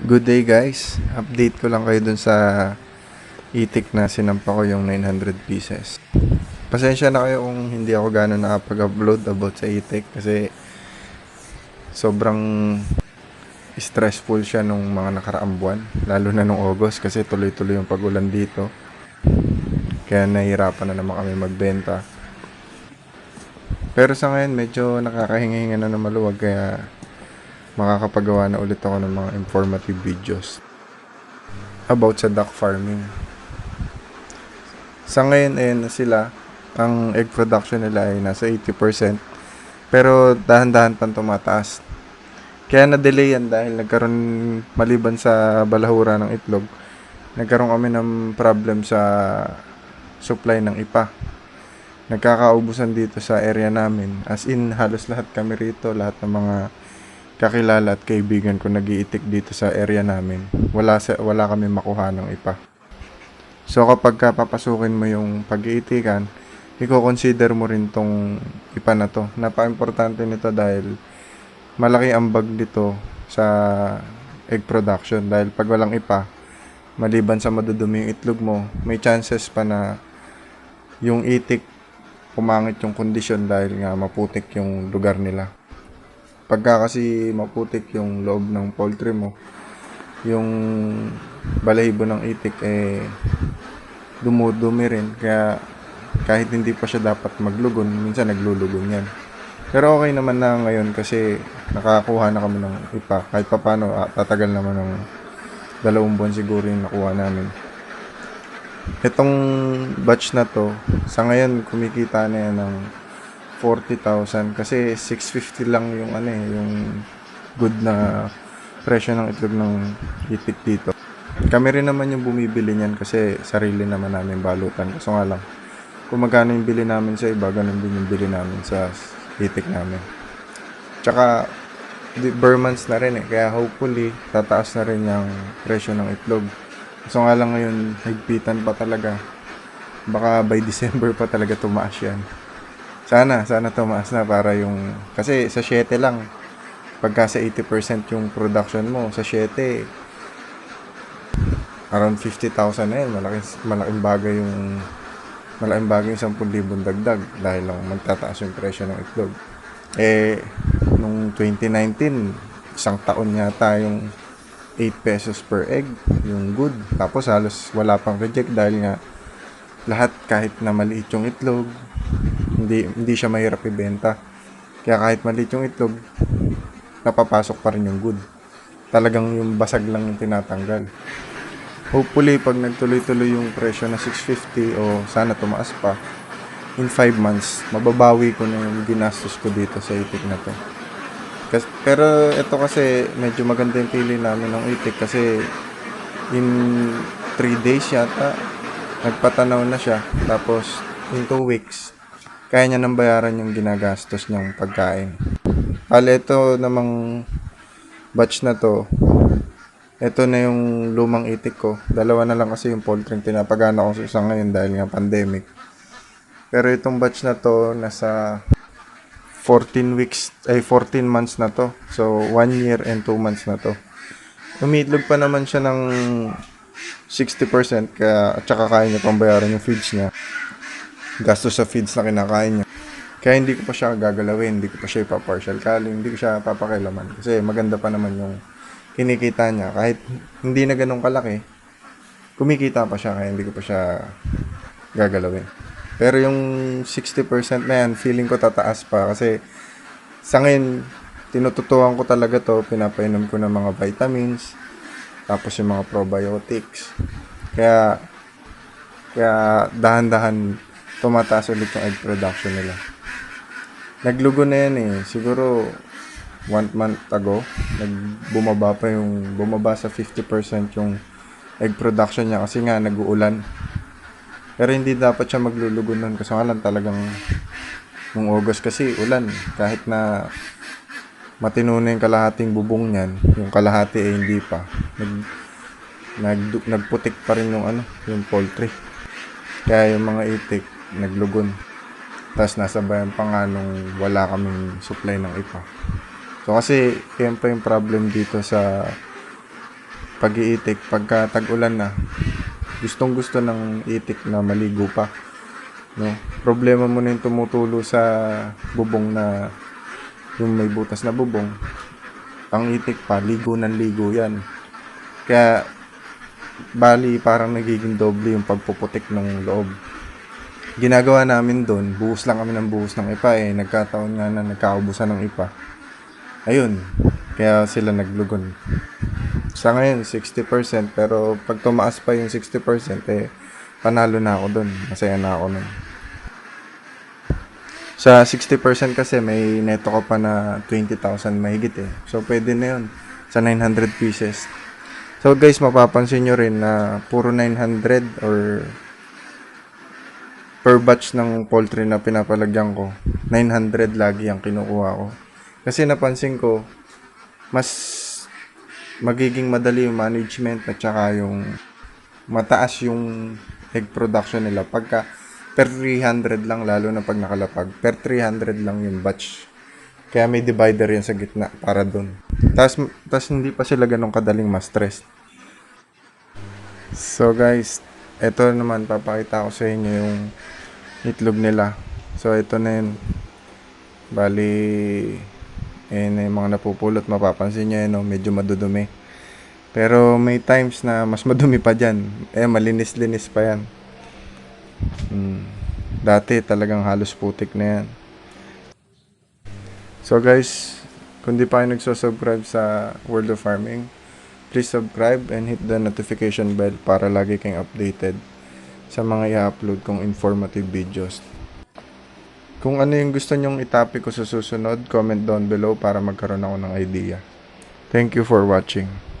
Good day guys. Update ko lang kayo dun sa itik na sinampa ko yung 900 pieces. Pasensya na kayo kung hindi ako gano'n nakapag-upload about sa itik kasi sobrang stressful siya nung mga nakaraang buwan. Lalo na nung August kasi tuloy-tuloy yung pagulan dito. Kaya nahihirapan na naman kami magbenta. Pero sa ngayon medyo nakakahinga-hinga na na maluwag kaya makakapagawa na ulit ako ng mga informative videos about sa duck farming. Sa ngayon, ayun na sila. Ang egg production nila ay nasa 80%. Pero dahan-dahan pang tumataas. Kaya na-delay yan dahil nagkaroon, maliban sa balahura ng itlog, nagkaroon kami ng problem sa supply ng ipa. Nagkakaubusan dito sa area namin. As in, halos lahat kami rito, lahat ng mga kakilala at kaibigan ko nagiitik dito sa area namin. Wala sa wala kami makuha ng ipa. So kapag ka papasukin mo yung pag-iitikan, i-consider mo rin tong ipa na to. Napaka-importante nito dahil malaki ang bag dito sa egg production dahil pag walang ipa, maliban sa madudumi yung itlog mo, may chances pa na yung itik pumangit yung kondisyon dahil nga maputik yung lugar nila pagka kasi maputik yung loob ng poultry mo, yung balahibo ng itik eh dumudumi rin. Kaya kahit hindi pa siya dapat maglugon, minsan naglulugon yan. Pero okay naman na ngayon kasi nakakuha na kami ng ipa. Kahit pa paano, ah, tatagal naman ng dalawang buwan siguro yung nakuha namin. Itong batch na to, sa ngayon kumikita na yan ng 40,000 kasi 650 lang yung ano eh, yung good na presyo ng itlog ng itik dito. Kami rin naman yung bumibili niyan kasi sarili naman namin balutan. Kaso nga lang, kung magkano yung bili namin sa iba, ganun din yung bili namin sa itik namin. Tsaka, Burmans na rin eh. Kaya hopefully, tataas na rin yung presyo ng itlog. Kaso nga lang ngayon, higpitan pa talaga. Baka by December pa talaga tumaas yan. Sana, sana tumaas na para yung... Kasi sa 7 lang, pagka sa 80% yung production mo, sa 7, around 50,000 na yan. Malaking, malaking bagay yung... Malaking bagay yung 10,000 dagdag dahil lang magtataas yung presyo ng itlog. Eh, nung 2019, isang taon yata yung 8 pesos per egg, yung good. Tapos halos wala pang reject dahil nga lahat kahit na maliit yung itlog, hindi hindi siya mahirap ibenta. Kaya kahit maliit yung itlog, napapasok pa rin yung good. Talagang yung basag lang yung tinatanggal. Hopefully, pag nagtuloy-tuloy yung presyo na 650 o sana tumaas pa, in 5 months, mababawi ko na yung ginastos ko dito sa itik na to. Kas, pero ito kasi medyo maganda yung pili namin ng itik kasi in 3 days yata nagpatanaw na siya tapos in 2 weeks kaya niya nang bayaran yung ginagastos niyang pagkain. Bale, ito namang batch na to. Ito na yung lumang itik ko. Dalawa na lang kasi yung poultry yung pinapagana ko sa isang ngayon dahil nga pandemic. Pero itong batch na to, nasa 14 weeks, ay 14 months na to. So, 1 year and 2 months na to. Umiitlog pa naman siya ng 60% kaya at saka kaya niya pang bayaran yung feeds niya. Gastos sa feeds na kinakain niya. Kaya hindi ko pa siya gagalawin, hindi ko pa siya ipa-partial culling, hindi ko siya papakilaman. Kasi maganda pa naman yung kinikita niya. Kahit hindi na ganun kalaki, kumikita pa siya kaya hindi ko pa siya gagalawin. Pero yung 60% na yan, feeling ko tataas pa kasi sa ngayon, tinututuan ko talaga to, pinapainom ko ng mga vitamins, tapos yung mga probiotics. Kaya, kaya dahan-dahan tumataas ulit yung egg production nila. Naglugo na yan eh. Siguro, one month ago, nagbumaba pa yung, bumaba sa 50% yung egg production niya kasi nga nag-uulan. Pero hindi dapat siya maglulugo nun kasi nga lang talagang nung August kasi ulan. Kahit na matino na yung kalahating bubong niyan, yung kalahati ay hindi pa. Nag, nag, nagputik pa rin yung ano, yung poultry. Kaya yung mga itik, naglugon. Tapos nasa bayan pa nga nung wala kaming supply ng ipa. So kasi, pa yung problem dito sa pag-iitik, pagka tag-ulan na, gustong gusto ng itik na maligo pa. No? Problema mo na yung tumutulo sa bubong na yung may butas na bubong. Ang itik pa, ligo ng ligo yan. Kaya, bali parang nagiging doble yung pagpuputik ng loob. Ginagawa namin doon, buhos lang kami ng buhos ng ipa eh. Nagkataon nga na nagkaubusan ng ipa. Ayun, kaya sila naglugon. Sa ngayon, 60%. Pero pag tumaas pa yung 60%, eh, panalo na ako doon. Masaya na ako nun. Sa 60% kasi may neto ka pa na 20,000 mahigit eh. So, pwede na yun. Sa 900 pieces. So, guys, mapapansin nyo rin na puro 900 or per batch ng poultry na pinapalagyan ko, 900 lagi ang kinukuha ko. Kasi napansin ko, mas magiging madali yung management at saka yung mataas yung egg production nila pagka per 300 lang lalo na pag nakalapag. Per 300 lang yung batch. Kaya may divider yan sa gitna para dun. Tas, tas hindi pa sila ganun kadaling ma-stress. So guys eto naman papakita ko sa inyo yung itlog nila. So ito na yun. Bali na yung mga napupulot. Mapapansin nyo yun, no? medyo madudumi. Pero may times na mas madumi pa dyan. Eh malinis-linis pa yan Mm. Dati talagang halos putik na yan. So guys, kung di pa kayo nagsusubscribe sa World of Farming, please subscribe and hit the notification bell para lagi kayong updated sa mga i-upload kong informative videos. Kung ano yung gusto nyong itopic ko sa susunod, comment down below para magkaroon ako ng idea. Thank you for watching.